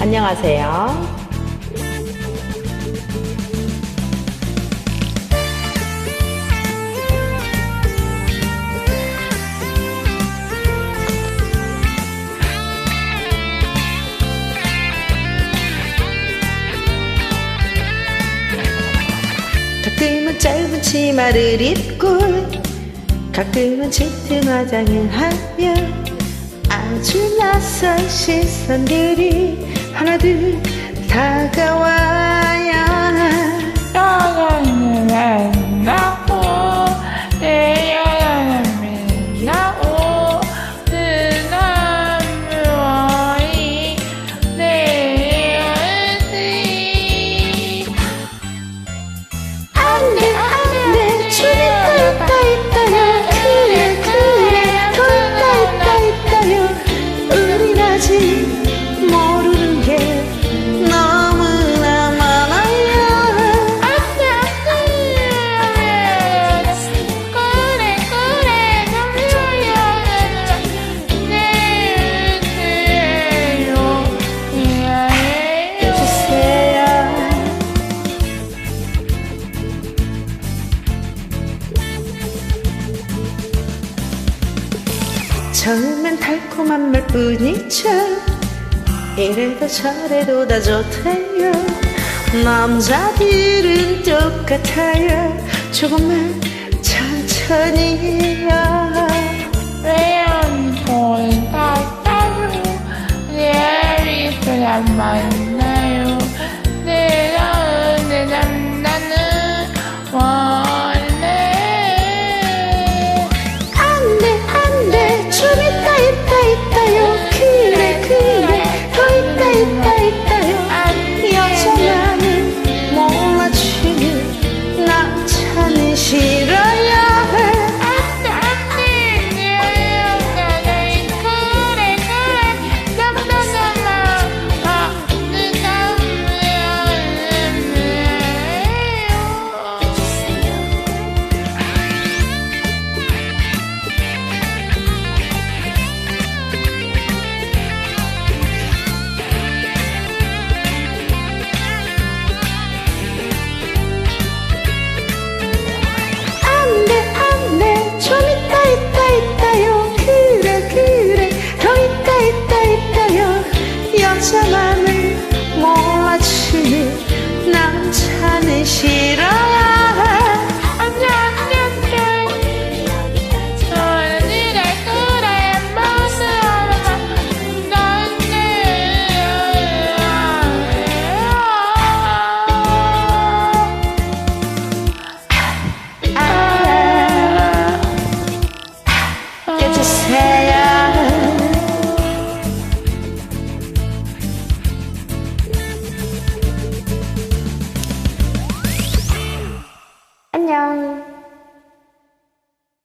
안녕하세요. 가끔은 짧은 치마를 입고 가끔은 짙은 화장을 하며 아주 낯선 시선들이 하나둘 다가와 처음엔 달콤한 말뿐이죠. 이래도 저래도 다 좋대요. 남자들은 똑같아요. 조금만 천천히 해요 남자만은 몰랐지 남자는 싫어